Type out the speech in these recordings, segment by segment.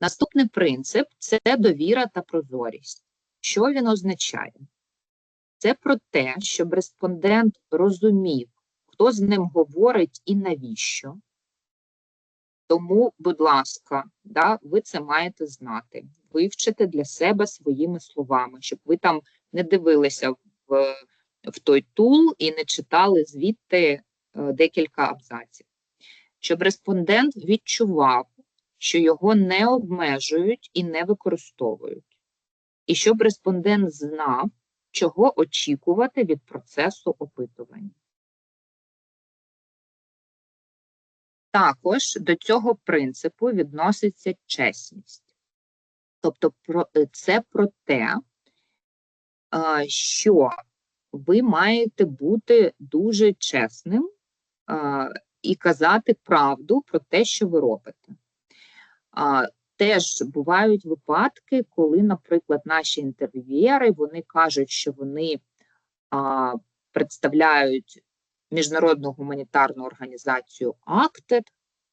Наступний принцип це довіра та прозорість. Що він означає? Це про те, щоб респондент розумів, хто з ним говорить і навіщо. Тому, будь ласка, да, ви це маєте знати, вивчити для себе своїми словами, щоб ви там не дивилися в, в той тул і не читали звідти е, декілька абзаців. Щоб респондент відчував, що його не обмежують і не використовують, і щоб респондент знав, чого очікувати від процесу опитування. Також до цього принципу відноситься чесність. Тобто, е, це про те, що ви маєте бути дуже чесним і казати правду про те, що ви робите. Теж бувають випадки, коли, наприклад, наші інтерв'єри вони кажуть, що вони а, представляють міжнародну гуманітарну організацію АКТЕД,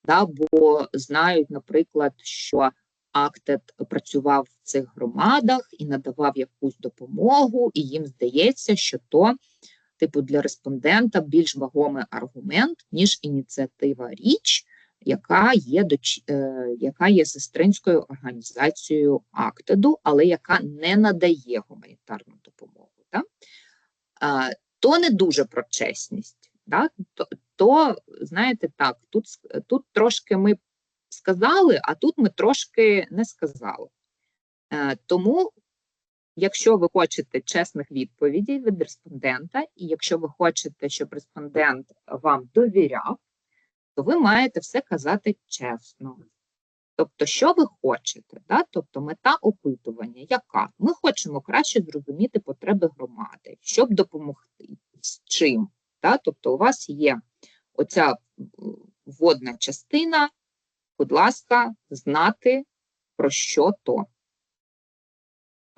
да, бо знають, наприклад, що АКТЕД працював в цих громадах і надавав якусь допомогу, і їм здається, що то, типу, для респондента більш вагомий аргумент, ніж ініціатива річ, яка є доч... е, яка є сестринською організацією АКТЕДу, але яка не надає гуманітарну допомогу. Да? А, то не дуже про чесність. Да? То, то, знаєте, так, тут, тут трошки ми сказали, а тут ми трошки не сказали. Е, тому, якщо ви хочете чесних відповідей від респондента, і якщо ви хочете, щоб респондент вам довіряв, то ви маєте все казати чесно. Тобто, що ви хочете? Да? Тобто мета опитування, яка? Ми хочемо краще зрозуміти потреби громади, щоб допомогти, з чим. Да? Тобто, у вас є оця вводна частина, будь ласка, знати, про що то.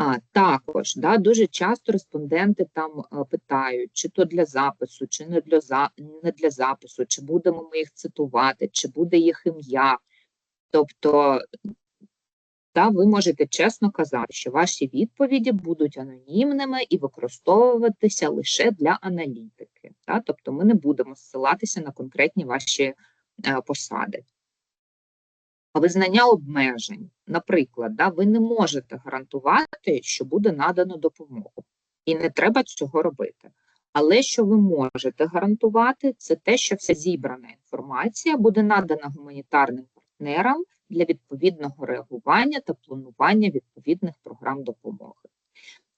А також да, дуже часто респонденти там а, питають, чи то для запису, чи не для за не для запису, чи будемо ми їх цитувати, чи буде їх ім'я. Тобто, да, ви можете чесно казати, що ваші відповіді будуть анонімними і використовуватися лише для аналітики. Да? Тобто, ми не будемо ссилатися на конкретні ваші е, посади. Визнання обмежень, наприклад, да, ви не можете гарантувати, що буде надано допомогу, і не треба цього робити. Але що ви можете гарантувати, це те, що вся зібрана інформація буде надана гуманітарним партнерам для відповідного реагування та планування відповідних програм допомоги.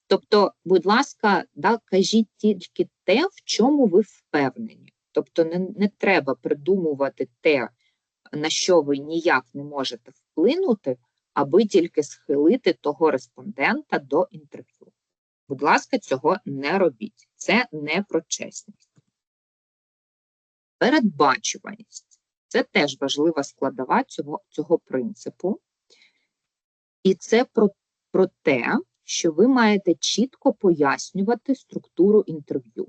Тобто, будь ласка, да, кажіть тільки те, в чому ви впевнені. Тобто, не, не треба придумувати те на що ви ніяк не можете вплинути, аби тільки схилити того респондента до інтерв'ю. Будь ласка, цього не робіть. Це не про чесність. Передбачуваність це теж важлива складова цього цього принципу. І це про, про те, що ви маєте чітко пояснювати структуру інтерв'ю.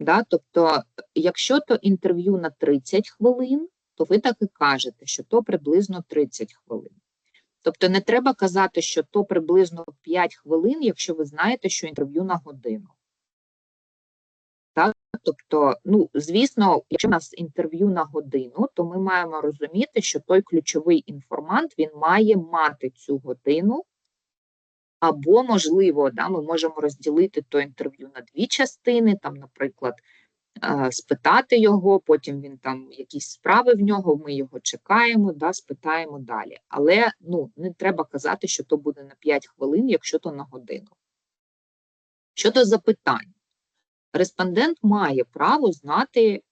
Да? Тобто, якщо то інтерв'ю на 30 хвилин, то ви так і кажете, що то приблизно 30 хвилин. Тобто не треба казати, що то приблизно 5 хвилин, якщо ви знаєте, що інтерв'ю на годину. Так? Тобто, ну, звісно, якщо у нас інтерв'ю на годину, то ми маємо розуміти, що той ключовий інформант він має мати цю годину, або, можливо, да, ми можемо розділити то інтерв'ю на дві частини, там, наприклад, спитати його, потім він там якісь справи в нього, ми його чекаємо, да, спитаємо далі. Але ну, не треба казати, що то буде на 5 хвилин, якщо то на годину. Щодо запитань, респондент має право знати,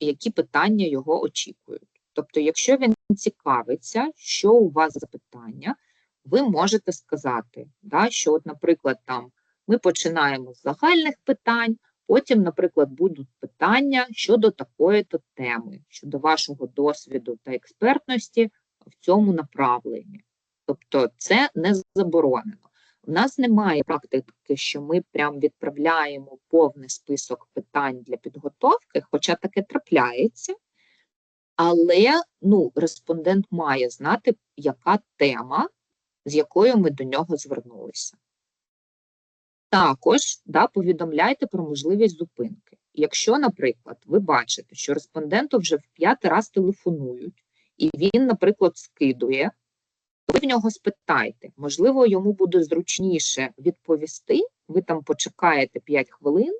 які питання його очікують. Тобто, якщо він цікавиться, що у вас за питання, ви можете сказати, да, що, от, наприклад, там ми починаємо з загальних питань. Потім, наприклад, будуть питання щодо такої-то теми, щодо вашого досвіду та експертності в цьому направленні. Тобто це не заборонено. У нас немає практики, що ми прям відправляємо повний список питань для підготовки, хоча таке трапляється. Але ну, респондент має знати, яка тема, з якою ми до нього звернулися. Також да, повідомляйте про можливість зупинки. Якщо, наприклад, ви бачите, що респонденту вже в п'ятий раз телефонують, і він, наприклад, скидує, то ви в нього спитайте, можливо, йому буде зручніше відповісти, ви там почекаєте 5 хвилин,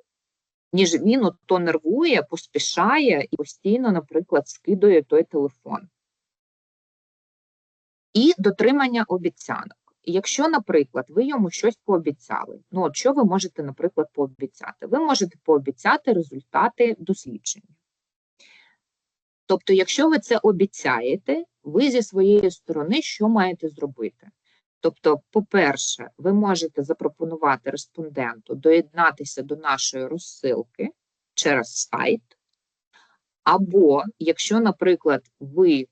ніж він от то нервує, поспішає і постійно, наприклад, скидує той телефон. І дотримання обіцянок. Якщо, наприклад, ви йому щось пообіцяли, ну от що ви можете, наприклад, пообіцяти? Ви можете пообіцяти результати дослідження. Тобто, якщо ви це обіцяєте, ви зі своєї сторони що маєте зробити? Тобто, по-перше, ви можете запропонувати респонденту доєднатися до нашої розсилки через сайт, або якщо, наприклад, ви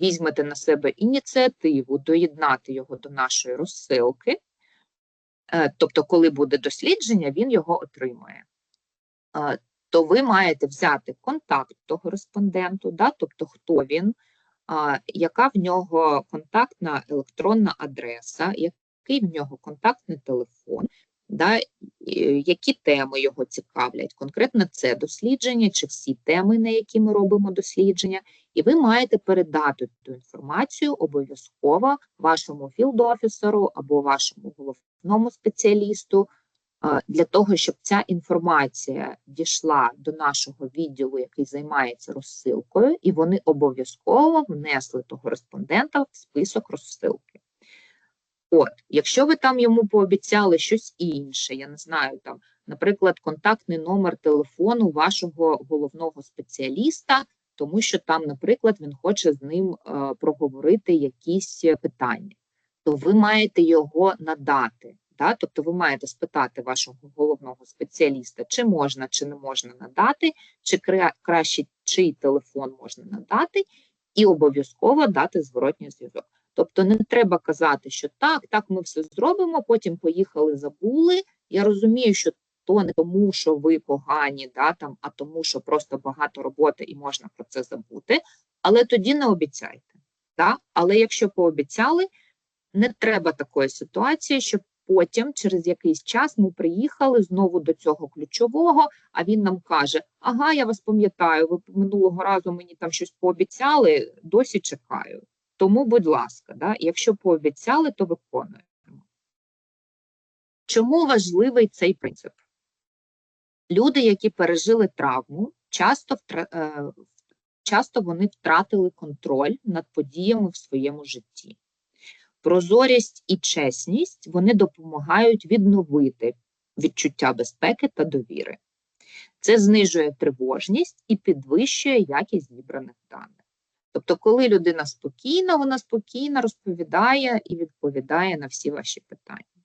візьмете на себе ініціативу доєднати його до нашої розсилки, е, тобто, коли буде дослідження, він його отримує. Е, То ви маєте взяти контакт того респонденту, да, тобто хто він, яка в нього контактна електронна адреса, який в нього контактний телефон, да, які теми його цікавлять. Конкретно це дослідження чи всі теми, на які ми робимо дослідження, і ви маєте передати ту інформацію обов'язково вашому філд-офісеру або вашому головному спеціалісту. Для того, щоб ця інформація дійшла до нашого відділу, який займається розсилкою, і вони обов'язково внесли того респондента в список розсилки. От, якщо ви там йому пообіцяли щось інше, я не знаю, там, наприклад, контактний номер телефону вашого головного спеціаліста, тому що там, наприклад, він хоче з ним е, проговорити якісь питання, то ви маєте його надати. Да? Тобто ви маєте спитати вашого головного спеціаліста, чи можна, чи не можна надати, чи кра- краще чий телефон можна надати, і обов'язково дати зворотній зв'язок. Тобто не треба казати, що так, так, ми все зробимо, потім поїхали, забули. Я розумію, що то не тому, що ви погані, да, там, а тому, що просто багато роботи і можна про це забути. Але тоді не обіцяйте. Да? Але якщо пообіцяли, не треба такої ситуації, щоб потім, через якийсь час, ми приїхали знову до цього ключового, а він нам каже: Ага, я вас пам'ятаю, ви минулого разу мені там щось пообіцяли, досі чекаю. Тому, будь ласка, да, якщо пообіцяли, то виконуємо. Чому важливий цей принцип? Люди, які пережили травму, часто, е, часто вони втратили контроль над подіями в своєму житті. Прозорість і чесність вони допомагають відновити відчуття безпеки та довіри. Це знижує тривожність і підвищує якість зібраних даних. Тобто, коли людина спокійна, вона спокійно розповідає і відповідає на всі ваші питання.